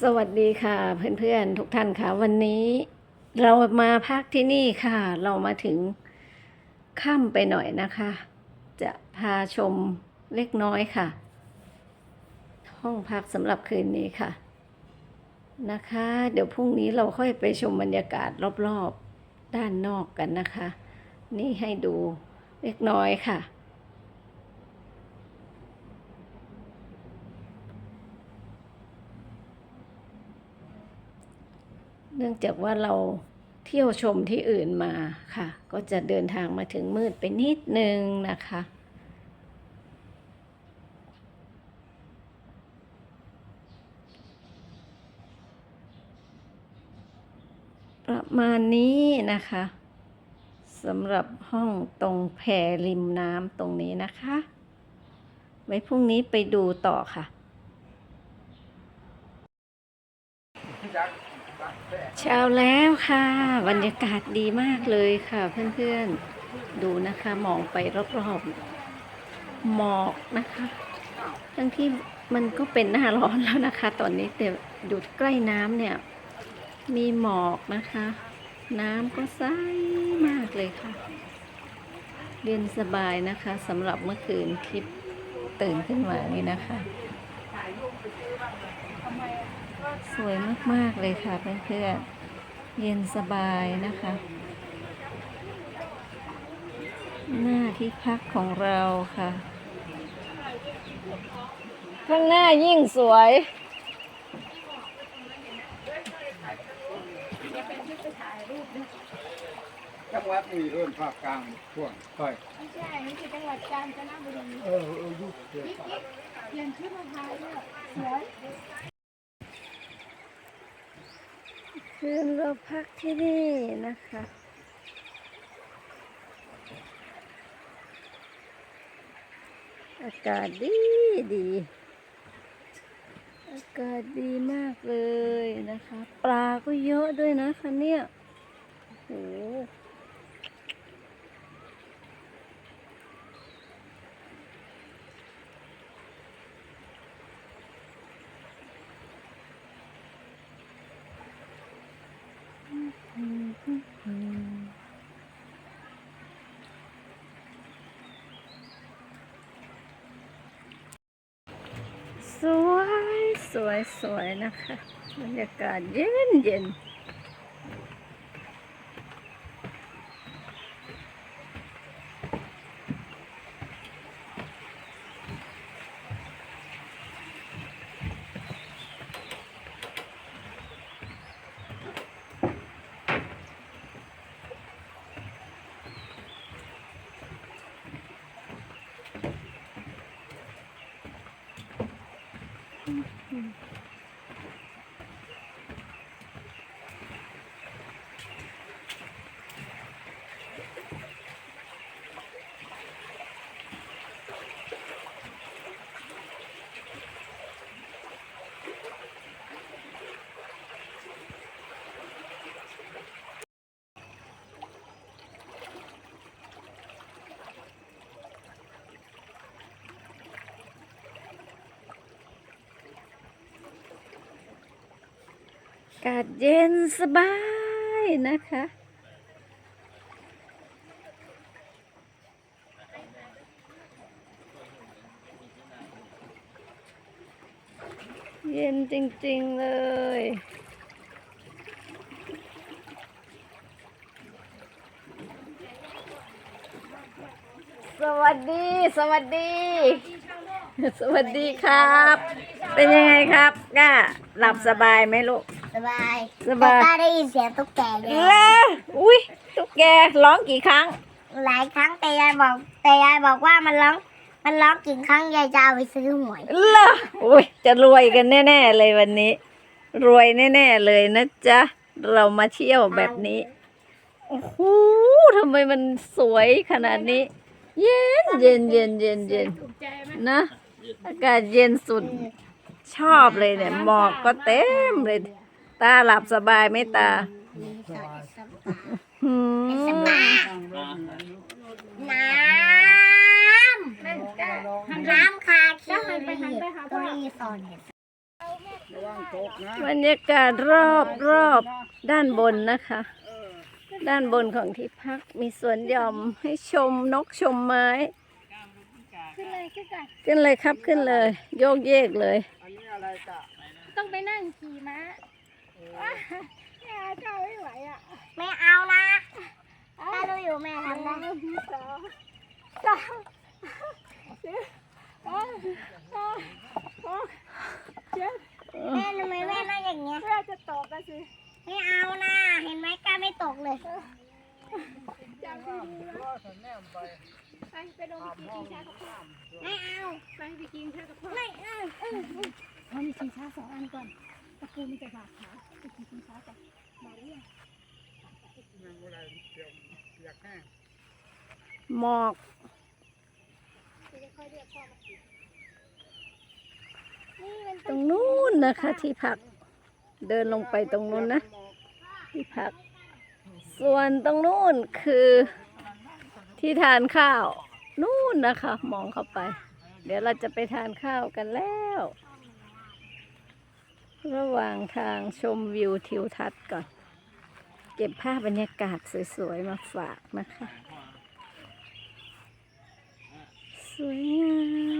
สวัสดีค่ะเพื่อนๆทุกท่านค่ะ วันนี้เรามาพักที่นี่ค่ะ เรามาถึงค่ำไปหน่อยนะคะ จะพาชมเล็กน้อยค่ะ ห้องพักสำหรับคืนนี้ค่ะ นะคะ เดี๋ยวพรุ่งนี้เราค่อยไปชมบรรยากาศรอบๆด้านนอกกันนะคะ นี่ให้ดูเล็กน้อยค่ะ นื่องจากว่าเราเที่ยวชมที่อื่นมาค่ะ ก็จะเดินทางมาถึงมืดไปนิดนึงนะคะประมาณนี้นะคะสำหรับห้องตรงแพริมน้ำตรงนี้นะคะ ไว้พรุ่งนี้ไปดูต่อค่ะ เช้าแล้วค่ะ บรรยากาศดีมากเลยค่ะ เพื่อนๆ ดูนะคะมองไปรอบๆหมอกนะคะ ทั้งที่มันก็เป็นหน้าร้อนแล้วนะคะ ตอนนี้แต่อยู่ใกล้น้ำเนี่ย มีหมอกนะคะ น้ำก็ใสมากเลยค่ะ เย็นสบายนะคะสำหรับเมื่อคืนที่ตื่นขึ้นมานี่นะคะ สวยมาก ๆ เลยค่ะเพื่อนๆเย็นสบายนะคะ หน้าที่พักของเราค่ะ ข้างหน้ายิ่งสวยจังหวัดนี้เริ่มภาคกลางช่วงค่อยไม่ใช่นี่คือจังหวัดกาญจนบุรีเออเออยุคเดียวกันเปลี่ยนชื่อมาพายด้วยสวย คืนเราพักที่นี่นะคะ อากาศดีดี อากาศดีมากเลยนะคะ ปลาก็เยอะด้วยนะคะเนี่ยโห สวยสวยสวยนะคะ บรรยากาศเย็นเย็น Mm-hmm. ากาศเย็นสบายนะคะ เย็นจริง ๆ เลยสวัสดี สวัสดี สวัสดีครับ เป็นยังไงครับก้าหลับสบายไหมลูก สบายสบายแต่ก็ได้ยินเสียงตุ๊กแกเยเล่อะอุ้ยตุ๊กแกร้องกี่ครั้ง หลายครั้งแต่ยายบอกแต่ยายบอกว่ามันร้อง มันร้องกี่ครั้งยายจะเอาไปซื้อหวยเหรออุ้ยจะรวยกันแน่ ๆ เลยวันนี้ รวยแน่ ๆ เลยนะจ๊ะ เรามาเที่ยวแบบนี้ โอ้โหทำไมมันสวยขนาดนี้ เย็นเย็นเย็นเย็นเย็นนะ อากาศเย็นสุด ชอบเลยเนี่ย หมอกก็เต็มเลย ตาหลับสบายไหมตาหืมสบายน้ำน้ำคาคีก็รีสอร์ทระวังตกนะบรรยากาศรอบรอบด้านบนนะคะ ด้านบนของที่พักมีสวนหย่อมให้ชมนกชมไม้ ขึ้นเลยขึ้นก่อนขึ้นเลยครับขึ้นเลย โยกเยกเลยอันนี้อะไรกะต้องไปนั่งขี่ม้า แม่เจ้าไม่ไหวอะไม่เอานะถ้าดูอยู่แม่ทำได้สองสองแม่ทำไมแม่นั่งอย่างเงี้ยแม่จะตกกันสิไม่เอานะเห็นไหมกล้าไม่ตกเลยก็ฉันแนมไปไปไปลงไปกินชากับพ่อไม่เอาไปไปกินชากับพ่อไม่เอาพ่อมีชิงช้าสองอันก่อน ตะปูมันจะบาดขาไปกินชิงช้าก่อนมาหรืองยังอะไรเดี๋ยวอยากแห้งหมอกจะค่อยเรียกพ่อมากินี่มันตรงนู้นนะคะ ที่พัก เดินลงไปตรงนู้นนะ ที่พัก ส่วนตรงนู้นคือที่ทานข้าว นู่นนะคะ มองเข้าไป เดี๋ยวเราจะไปทานข้าวกันแล้ว ระหว่างทางชมวิวทิวทัศน์ก่อน เก็บภาพบรรยากาศสวยๆ มาฝากนะคะ สวยงาม